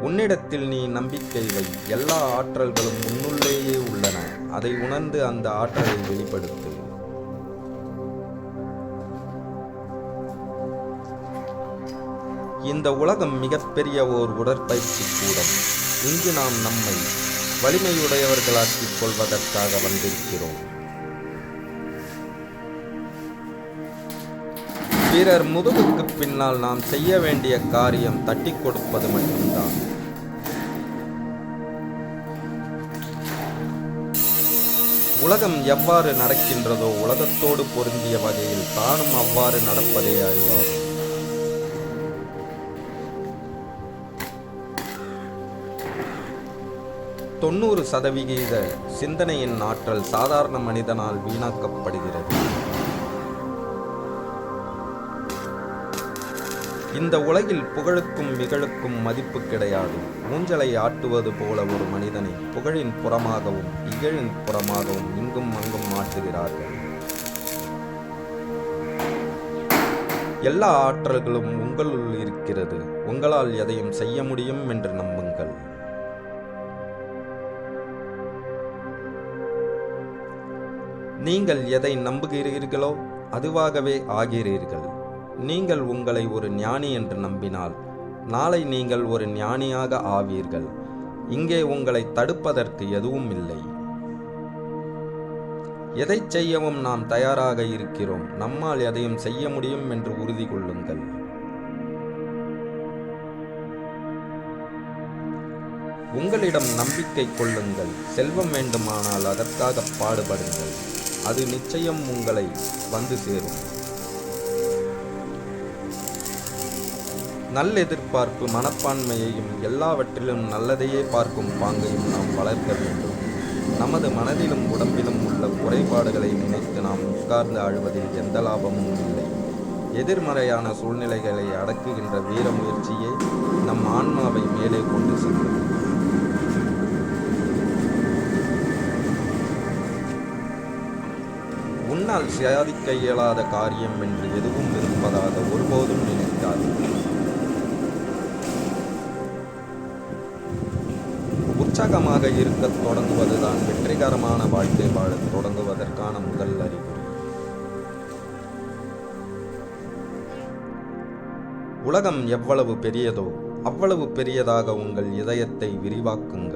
உன்னிடத்தில் நீ நம்பிக்கை வை எல்லா ஆற்றல்களும் உன்னுள்ளேயே உள்ளன. அதை உணர்ந்து அந்த ஆற்றலை வெளிப்படுத்து. இந்த உலகம் மிகப்பெரிய ஓர் உடற்பயிற்சி கூடம். இங்கு நாம் நம்மை வலிமையுடையவர்களாக்கிக் கொள்வதற்காக வந்திருக்கிறோம். பிறர் முதுகுக்கு பின்னால் நாம் செய்ய வேண்டிய காரியம் தட்டி கொடுப்பது மட்டும்தான். உலகம் எவ்வாறு நடக்கின்றதோ உலகத்தோடு பொருந்திய வகையில் தானும் அவ்வாறு நடப்பதே அறிவார் தொண்ணூறு சதவிகித சிந்தனையின் ஆற்றல் சாதாரண மனிதனால் வீணாக்கப்படுகிறது. இந்த உலகில் புகழுக்கும் மிகழுக்கும் மதிப்பு கிடையாது. ஊஞ்சலை ஆட்டுவது போல ஒரு மனிதனை புகழின் புறமாகவும் இகழின் புறமாகவும் இங்கும் அங்கும் ஆட்டுகிறார்கள். எல்லா ஆற்றல்களும் உங்களுள் இருக்கிறது. உங்களால் எதையும் செய்ய முடியும் என்று நம்புங்கள். நீங்கள் எதை நம்புகிறீர்களோ அதுவாகவே ஆகிறீர்கள். நீங்கள் உங்களை ஒரு ஞானி என்று நம்பினால். நாளை நீங்கள் ஒரு ஞானியாக ஆவீர்கள். இங்கே உங்களை தடுப்பதற்கு எதுவும் இல்லை. எதை செய்யவும் நாம் தயாராக இருக்கிறோம். நம்மால் எதையும் செய்ய முடியும் என்று உறுதி கொள்ளுங்கள். உங்களிடம் நம்பிக்கை கொள்ளுங்கள். செல்வம் வேண்டுமானால் அதற்காக பாடுபடுங்கள். அது நிச்சயம் உங்களை வந்து சேரும். நல்லெதிர்பார்ப்பு மனப்பான்மையையும் எல்லாவற்றிலும் நல்லதையே பார்க்கும் பாங்கையும் நாம் வளர்க்க வேண்டும். நமது மனதிலும் உடம்பிலும் உள்ள குறைபாடுகளை நினைத்து நாம் உட்கார்ந்து அழுவதில் எந்த லாபமும் இல்லை. எதிர்மறையான சூழ்நிலைகளை அடக்குகின்ற வீர முயற்சியே நம் ஆன்மாவை மேலே கொண்டு செல்லும். உன்னால் சாதிக்க இயலாத காரியம் என்று எதுவும் இருப்பதாக ஒருபோதும் நினைக்காது. உற்சாகமாக இருக்க தொடங்குவதுதான் வெற்றிகரமான வாழ்க்கை வாழ தொடங்குவதற்கான முதல் அறிகுறி. உலகம் எவ்வளவு பெரியதோ அவ்வளவு பெரியதாக உங்கள் இதயத்தை விரிவாக்குங்கள்.